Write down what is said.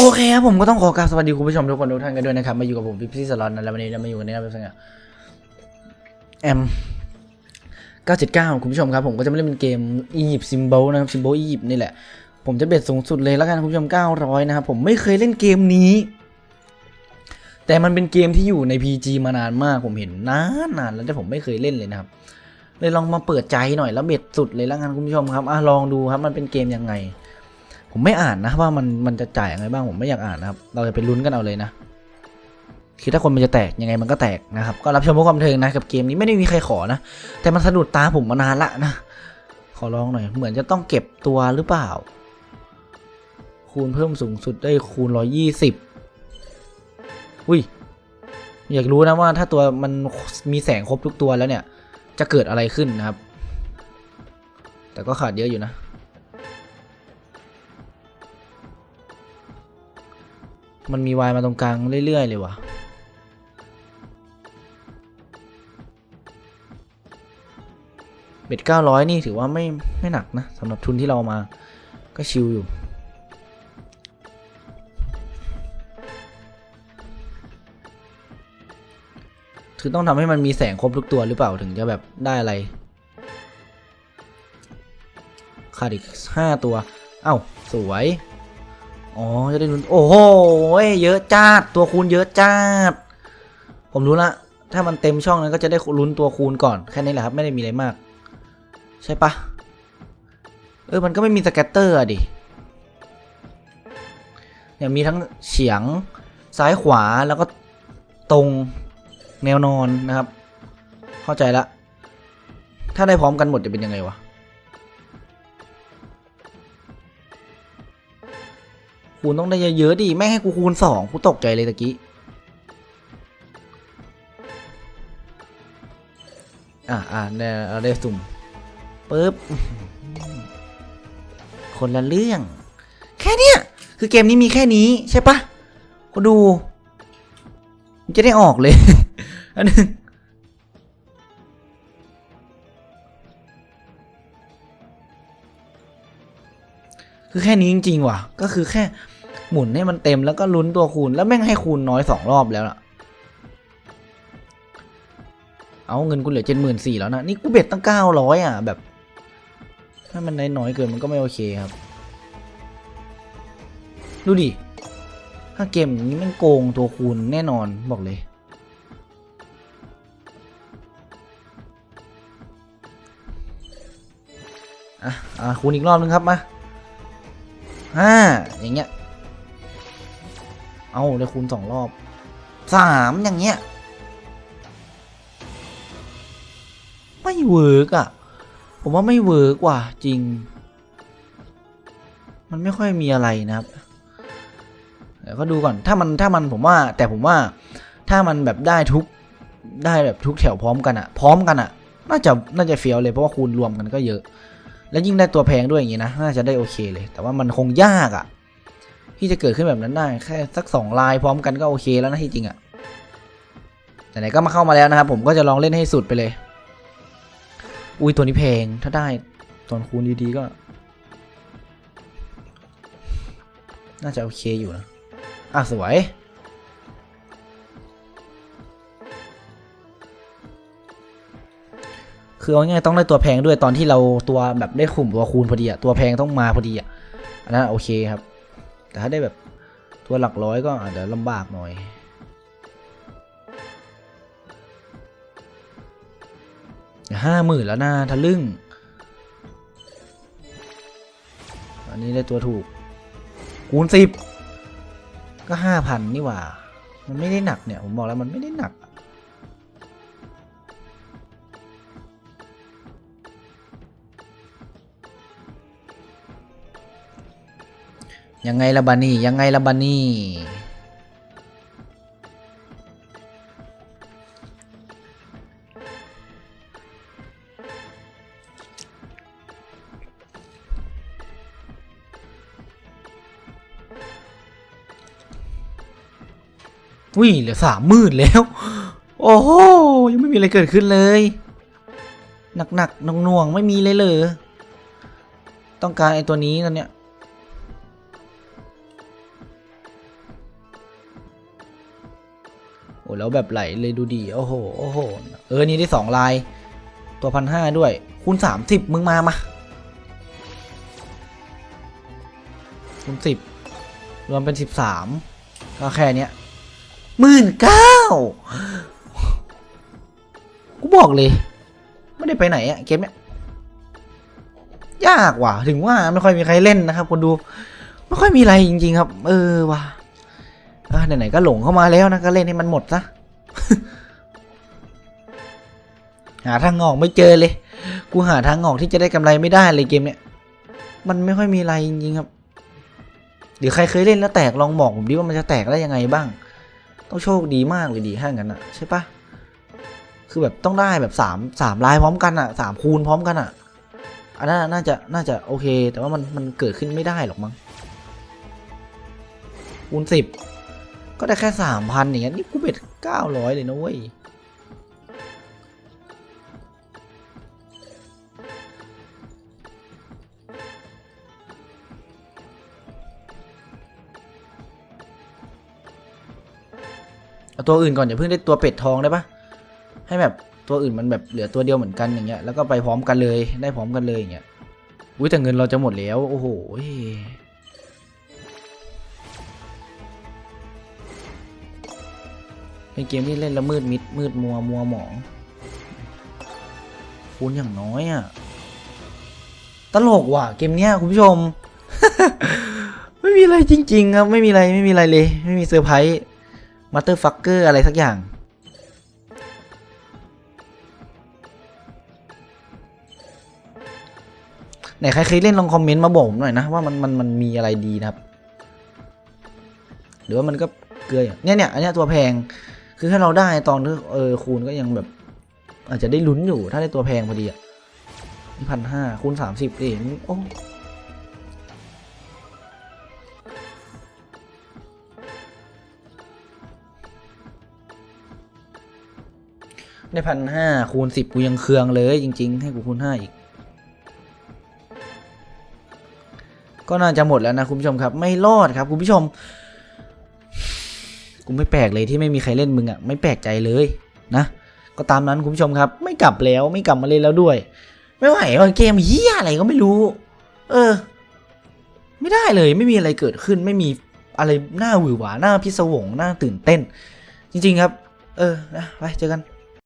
โอเคครับผมก็ต้องขอกราบสวัสดีคุณผู้ชมทุกคนทุกท่านกันด้วยนะครับมาอยู่กับผมพิพซี่สลอนนะแล้ววันนี้เรามาอยู่กันในแบบสังแอม979 คุณผู้ชมครับผมก็จะไม่เล่นเป็นเกมอียิปต์ซิมโบนะครับซิมโบอียิปต์นี่แหละ ผมจะเบ็ดสูงสุดเลยแล้วกันคุณผู้ชม 900 นะครับผมไม่เคยเล่นเกมนี้ แต่มันเป็นเกมที่อยู่ใน PG มานานมากผมเห็นนานนานแล้วแต่ผมไม่เคยเล่นเลยนะครับเลยลองมาเปิดใจหน่อยแล้วเบ็ดสุดเลยแล้วกันคุณผู้ชมครับอะลองดูครับมันเป็นเกมยังไง ผมไม่อ่านนะว่ามันมันจะจ่ายยังไงบ้างผมไม่อยากอ่านนะครับ เราจะไปลุ้นกันเอาเลยนะคือถ้าคนมันจะแตกยังไงมันก็แตกนะครับ ก็รับชมเพื่อความบันเทิงนะกับเกมนี้ไม่ได้มีใครขอนะ แต่มันสะดุดตาผมมานานละนะ ขอลองหน่อย เหมือนจะต้องเก็บตัวหรือเปล่า คูณเพิ่มสูงสุดได้คูณร้อยี่สิบอุ้ย อยากรู้นะว่าถ้าตัวมันมีแสงครบทุกตัวแล้วเนี่ย จะเกิดอะไรขึ้นนะครับ แต่ก็ขาดเยอะอยู่นะ มันมีวายมาตรงกลางเรื่อย ๆ เลยว่ะเบ็ดเก้าร้อยนี่ถือว่าไม่ไม่หนักนะสำหรับทุนที่เรามาก็ชิลอยู่ คือต้องทำให้มันมีแสงครบทุกตัวหรือเปล่าถึงจะแบบได้อะไรขาดอีกห้าตัว เอ้า สวย อ๋อ จะได้ลุ้น โอ้โห เยอะจัดตัวคูณเยอะจัดผมรู้ละ ถ้ามันเต็มช่องนั้นก็จะได้ลุ้นตัวคูณก่อน แค่นี้แหละครับ ไม่ได้มีอะไรมาก ใช่ปะ เออ มันก็ไม่มีสแกตเตอร์อะดิเนี่ยมีทั้งเฉียง ซ้ายขวา แล้วก็ตรงแนวนอนนะครับ เข้าใจละ ถ้าได้พร้อมกันหมดจะเป็นยังไงวะ คูณต้องได้เยอะๆดิไม่ให้กูคูณสองกูตกใจเลยตะกี้อะอะเนี่ยเราได้สุ่มปึ๊บคนละเรื่อง แค่เนี้ยคือเกมนี้มีแค่นี้ใช่ปะก็ดูมันจะได้ออกเลย อันนึงคือแค่นี้จริงๆว่ะ ก็คือแค่ หมุนให้มันเต็มแล้วก็ลุ้นตัวคูณแล้วแม่งให้คูณน้อยสองรอบแล้วล่ะ เอาเงินกูเหลือเจ็ดหมื่นสี่แล้วนะ นี่กูเบ็ดตั้งเก้าร้อยอะแบบ ถ้ามันน้อยเกินมันก็ไม่โอเคครับ ดูดิ ถ้าเกมอย่างนี้มันโกงตัวคูณแน่นอนบอกเลยอะอะคูณอีกรอบนึงครับมาห้าอย่างเงี้ย เอาได้คูณสองรอบสามอย่างเงี้ย ไม่เวิร์กอะ ผมว่าไม่เวิร์กว่ะจริง มันไม่ค่อยมีอะไรนะครับเดี๋ยวก็ดูก่อนถ้ามันถ้ามันผมว่า แต่ผมว่าถ้ามันแบบได้ทุกได้แบบทุกแถวพร้อมกันอะพร้อมกันอะน่าจะน่าจะเฟี้ยวเลยเพราะว่าคูณรวมกันก็เยอะ แล้วยิ่งได้ตัวแพงด้วยอย่างงี้นะ น่าจะได้โอเคเลย แต่ว่ามันคงยากอะ ที่จะเกิดขึ้นแบบนั้นได้ แค่สักสองลายพร้อมกันก็โอเคแล้วนะที่จริงอะแต่ไหนๆก็มาเข้ามาแล้วนะครับผมก็จะลองเล่นให้สุดไปเลย อุ้ยตัวนี้แพงถ้าได้ตอนคูณดีๆก็ น่าจะโอเคอยู่นะอะสวยคือเอาง่ายๆต้องได้ตัวแพงด้วยตอนที่เราตัวแบบได้ขุมตัวคูณพอดีอะตัวแพงต้องมาพอดีอะอันนั้นโอเคครับ แต่ถ้าได้แบบตัวหลักร้อยก็อาจจะลำบากหน่อยห้าหมื่นแล้วนะทะลึ่ง อันนี้ได้ตัวถูก คูณสิบก็ห้าพันนี่หว่า มันไม่ได้หนักเนี่ย ผมบอกแล้วมันไม่ได้หนัก ยังไงละบานี่ยังไงละบานี่วิ่เหลือสามมื่นแล้ว โอ้โหยังไม่มีอะไรเกิดขึ้นเลยหนักหนักๆหน่วงๆไม่มีเลยเลย ต้องการไอ้ตัวนี้ตอนเนี้ย แล้วแบบไหลเลยดูดีโอ้โหโอ้โหเออนี่ได้สองลาย ตัวพันห้าด้วย คูณสามสิบมึงมามาคูณสิบรวมเป็นสิบสามก็แค่เนี้ยหมื่นเก้ากูบอกเลย ไม่ได้ไปไหนอะเกมเนี้ยยากว่ะ ถึงว่าไม่ค่อยมีใครเล่นนะครับคนดู ไม่ค่อยมีอะไรจริง ๆ ครับ เออว่ะ อะไหนๆก็หลงเข้ามาแล้วนะก็เล่นให้มันหมดซะหาทางออกไม่เจอเลย กูหาทางออกที่จะได้กำไรไม่ได้เลยเกมเนี้ย มันไม่ค่อยมีอะไรจริงๆครับเดี๋ยวใครเคยเล่นแล้วแตกลองบอกผมดิว่ามันจะแตกได้ยังไงบ้าง ต้องโชคดีมากเลยดีถ้างั้นอะใช่ปะคือแบบต้องได้แบบสามสามลายพร้อมกันอะสามคูณพร้อมกันอะ อันนั้นน่าจะน่าจะโอเค แต่ว่ามันมันเกิดขึ้นไม่ได้หรอกมั้งคูณสิบ ก็ได้แค่สามพันอย่างเงี้ยนี่กูเบ็ดเก้าร้อยเลยนะเว้ยเอาตัวอื่นก่อนอย่าเพิ่งได้ตัวเป็ดทองได้ปะให้แบบตัวอื่นมันแบบเหลือตัวเดียวเหมือนกันอย่างเงี้ยแล้วก็ไปพร้อมกันเลยได้พร้อมกันเลยอย่างเงี้ยอุ้ยแต่เงินเราจะหมดแล้ว โอ้โห เป็นเกมที่เล่นแล้วมืดมิดมืดมัวมัวหมองคูณอย่างน้อยอะ่ะ ตลกว่ะเกมเนี้ยคุณผู้ชม ไม่มีอะไรจริง ๆ ครับ ไม่มีอะไรไม่มีอะไรเลย ไม่มีเซอร์ไพรส์มัตเตอร์ฟักเกอร์อะไรสักอย่างไหนใครเคยเล่นลองคอมเมนต์มาบอกผมหน่อยนะว่ามันมันมันมีอะไรดีนะครับ หรือว่ามันก็เกลืออย่างเนี่ยเนี่ยอันเนี้ยตัวแพง คือถ้าเราได้ตอนที่เออคูณก็ยังแบบ อาจจะได้ลุ้นอยู่ถ้าได้ตัวแพงพอดีอะพันห้าคูณสามสิบเองโอ้ได้พันห้าคูณสิบกูยังเคืองเลยจริง ๆ ให้กูคูณห้าอีก ก็น่าจะหมดแล้วนะคุณผู้ชมครับ ไม่รอดครับคุณผู้ชม กูไม่แปลกเลยที่ไม่มีใครเล่นมึงอะ่ะไม่แปลกใจเลยนะ ก็ตามนั้นคุณผู้ชมครับ ไม่กลับแล้วไม่กลับมาเล่นแล้วด้วย ไม่ไหวว่าเกมเฮียอะไรก็ไม่รู้ เออ ไม่ได้เลยไม่มีอะไรเกิดขึ้นไม่มีอะไรน่าหวือหวาน่าพิศวงน่าตื่นเต้น จริง ๆ ครับ เออนะไปเจอกัน